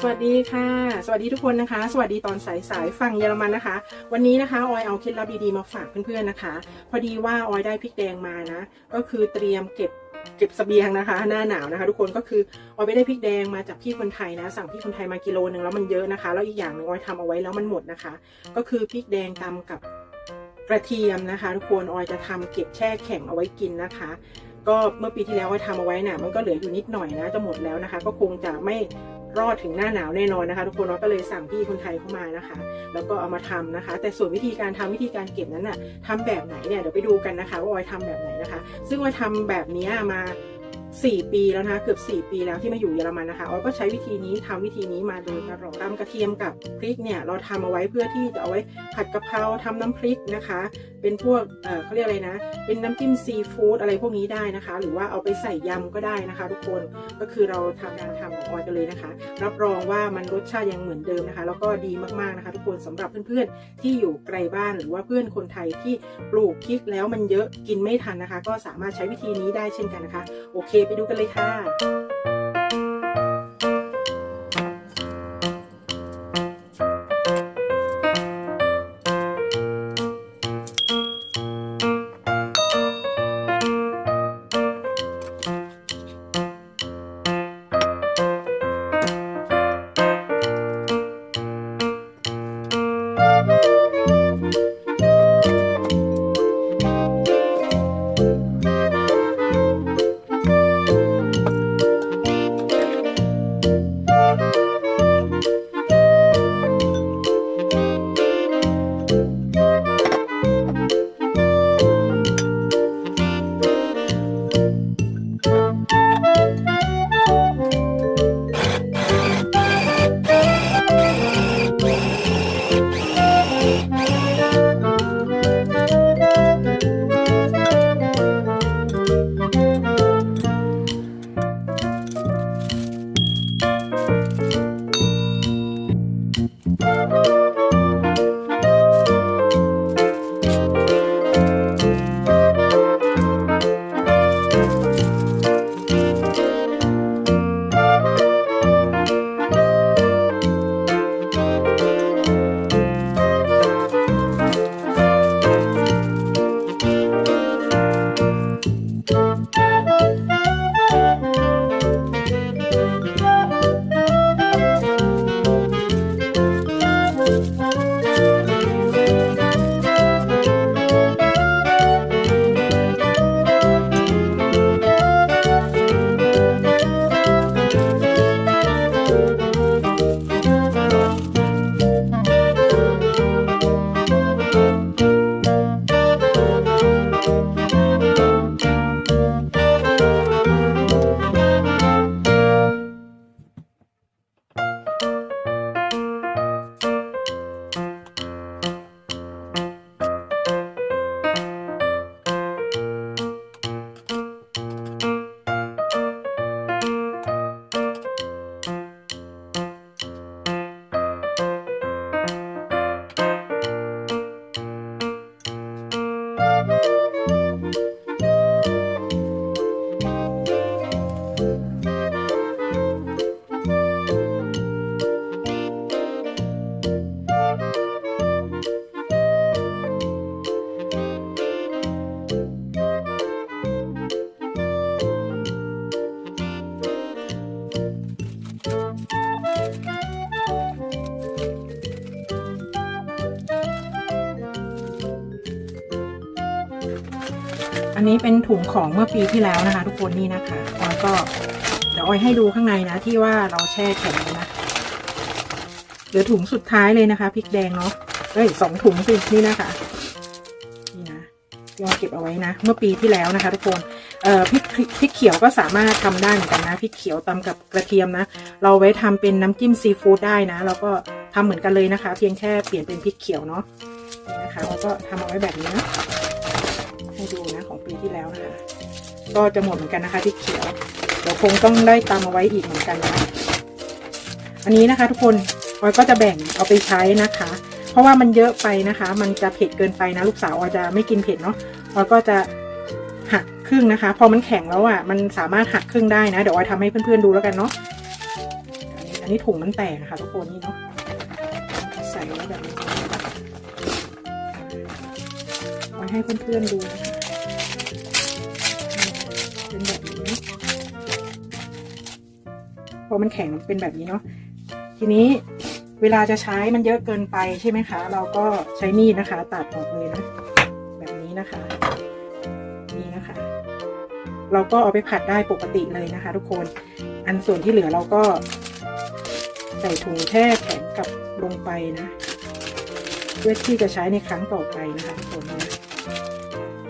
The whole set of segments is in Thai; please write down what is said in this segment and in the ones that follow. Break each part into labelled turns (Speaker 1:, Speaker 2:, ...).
Speaker 1: สวัสดีค่ะ สวัสดีทุกคนนะคะ สวัสดีตอนสายสายฝั่งเยอรมันนะคะ วันนี้นะคะออยเอาเคล็ดลับดีๆมาฝากเพื่อนๆนะคะ พอดีว่าออยได้พริกแดงมานะ ก็คือเตรียมเก็บเก็บสเสบียงนะคะ หน้าหนาวนะคะ ทุกคนก็คือออยไปได้พริกแดงมาจากพี่คนไทยนะ สั่งพี่คนไทยมากิโลหนึ่งแล้วมันเยอะนะคะ แล้วอีกอย่างหนึ่งออยทำเอาไว้แล้วมันหมดนะคะ ก็คือพริกแดงตำกับกระเทียมนะคะ ทุกคนออยจะทำเก็บแช่แข็งเอาไว้กินนะคะก็เมื่อปีที่แล้วออยทำเอาไว้น่ะมันก็เหลืออยู่นิดหน่อยนะจะหมดแล้วนะคะ ก็คงจะไม่ รอดถึงหน้าหนาวแน่นอนนะคะ ทุกคนเราก็เลยสั่งพี่คนไทยเข้ามานะคะ แล้วก็เอามาทำนะคะ แต่ส่วนวิธีการทำวิธีการเก็บนั้นน่ะทำแบบไหนเนี่ยเดี๋ยวไปดูกันนะคะ ว่าออยทำแบบไหนนะคะ ซึ่งออยทำแบบนี้มา 4 ปีแล้วนะเกือบ 4 ปีแล้วที่มาอยู่เยอรมันนะคะออยก็ใช้วิธีนี้ทำวิธีนี้มาโดยตลอดตำกระเทียมกับพริกเนี่ยเราทำเอาไว้เพื่อที่จะเอาไว้ผัดกะเพราทำน้ำพริกนะคะ เป็นพวกเออเขาเรียกอะไรนะ เป็นน้ำจิ้มซีฟู้ดอะไรพวกนี้ได้นะคะ หรือว่าเอาไปใส่ยำก็ได้นะคะ ทุกคนก็คือเราทำการทำของออยกันเลยนะคะ รับรองว่ามันรสชาติยังเหมือนเดิมนะคะ แล้วก็ดีมากๆนะคะ ทุกคนสำหรับเพื่อนๆที่อยู่ไกลบ้านหรือว่าเพื่อนคนไทยที่ปลูกพริกแล้วมันเยอะกินไม่ทันนะคะ ก็สามารถใช้วิธีนี้ได้เช่นกันนะคะโอเคไปดูกันเลยค่ะ อันนี้เป็นถุงของเมื่อปีที่แล้วนะคะ ทุกคนนี่นะคะออยก็เดี๋ยวออยให้ดูข้างในนะที่ว่าเราแช่แข็งนะเหลือถุงสุดท้ายเลยนะคะพริกแดงเนาะเอ้ยสองถุงสินี่นะคะนี่นะที่ออยเก็บเอาไว้นะ เมื่อปีที่แล้วนะคะ ทุกคนเอ่อพริกพริกเขียวก็สามารถทำได้เหมือนกันนะพริกเขียวตำกับกระเทียมนะ เราไว้ทำเป็นน้ำจิ้มซีฟู้ดได้นะเราก็ทำเหมือนกันเลยนะคะ เพียงแค่เปลี่ยนเป็นพริกเขียวเนาะนี่นะคะเราก็ทำเอาไว้แบบนี้นะให้ดูนะ ปีที่แล้วนะคะ ก็จะหมดเหมือนกันนะคะที่เขียวเดี๋ยวคงต้องได้ตามเอาไว้อีกเหมือนกันนะอันนี้นะคะ ทุกคนออยก็จะแบ่งเอาไปใช้นะคะ เพราะว่ามันเยอะไปนะคะ มันจะเผ็ดเกินไปนะ ลูกสาวออยจะไม่กินเผ็ดเนาะออยก็จะหักครึ่งนะคะ พอมันแข็งแล้วอะ มันสามารถหักครึ่งได้นะ เดี๋ยวออยทำให้เพื่อนๆดูแล้วกันเนาะอันนี้ถุงมันแตกอะคะทุกคนนี่เนาะใส่ไว้แบบนี้ไว้ให้เพื่อนๆดูนะคะ เป็นแบบนี้ พอมันแข็งเป็นแบบนี้เนาะ ทีนี้เวลาจะใช้มันเยอะเกินไปใช่ไหมคะ เราก็ใช้มีดนะคะ ตัดออกเลยนะ แบบนี้นะคะ นี่นะคะ เราก็เอาไปผัดได้ปกติเลยนะคะ ทุกคน อันส่วนที่เหลือเราก็ ใส่ถุงแช่แข็งกลับลงไปนะ เพื่อที่จะใช้ในครั้งต่อไปนะคะทุกคนนะ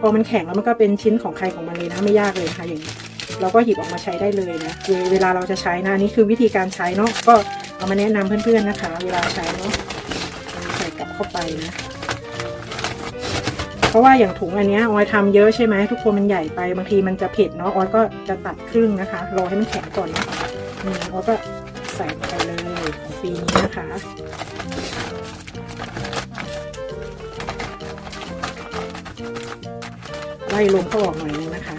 Speaker 1: พอมันแข็งแล้วมันก็เป็นชิ้นของใครของมันเลยนะไม่ยากเลยนะคะอย่างนี้เราก็หยิบออกมาใช้ได้เลยนะเวลาเราจะใช้นะอันนี่คือวิธีการใช้เนาะก็เอามาแนะนำเพื่อนๆนะคะ เวลาใช้เนาะใส่กลับเข้าไปนะเพราะว่าอย่างถุงอันนี้ออยทำเยอะใช่ไหมทุกคนมันใหญ่ไปบางทีมันจะเผ็ดเนาะออยก็จะตัดครึ่งนะคะรอให้มันแข็งก่อนนะนี่ออยก็ใส่ไปเลยของปีนี้นะคะ ล่ลมเข้าออกหน่อยนึงนะคะ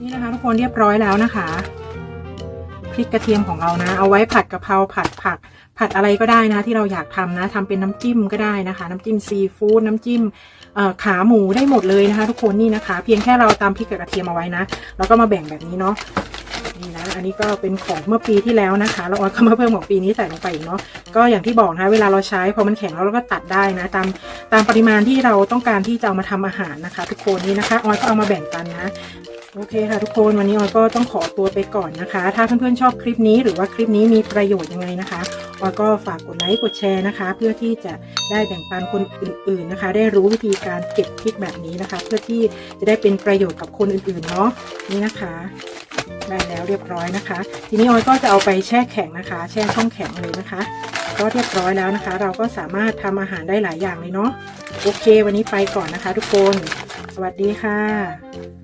Speaker 1: นี่นะคะทุกคนเรียบร้อยแล้วนะคะพริกกระเทียมของเรานะ เอาไว้ผัดกะเพราผัดผัก ผัดอะไรก็ได้นะ ที่เราอยากทำนะทำเป็นน้ำจิ้มก็ได้นะคะ น้ำจิ้มซีฟู้ดน้ำจิ้มขาหมูได้หมดเลยนะคะ ทุกคนนี่นะคะ เพียงแค่เราตามพริกกับกระเทียมเอาไว้นะ แล้วก็มาแบ่งแบบนี้เนาะ นี่นะอันนี้ก็เป็นของเมื่อปีที่แล้วนะคะแล้วออยก็มาเพิ่มของปีนี้ใส่ลงไปอีกเนาะก็อย่างที่บอกนะเวลาเราใช้พอมันแข็งแล้วเราก็ตัดได้นะ ตามตามปริมาณที่เราต้องการที่จะเอามาทำอาหารนะคะ ทุกคนนี่นะคะออยก็เอามาแบ่งกันนะโอเคค่ะทุกคนวันนี้ออยก็ต้องขอตัวไปก่อนนะคะ ถ้าเพื่อนๆชอบคลิปนี้หรือว่าคลิปนี้มีประโยชน์ยังไงนะคะออยก็ฝากกดไลค์กดแชร์นะคะ เพื่อที่จะได้แบ่งปันคนอื่น ๆนะคะ ได้รู้วิธีการเก็บพริกแบบนี้นะคะ เพื่อที่จะได้เป็นประโยชน์กับคนอื่นๆเนาะนี่นะคะ ได้แล้วเรียบร้อยนะคะ ทีนี้ออยก็จะเอาไปแช่แข็งนะคะ แช่ช่องแข็งเลยนะคะ ก็เรียบร้อยแล้วนะคะ เราก็สามารถทำอาหารได้หลายอย่างเลยเนาะโอเค วันนี้ไปก่อนนะคะ ทุกคน สวัสดีค่ะ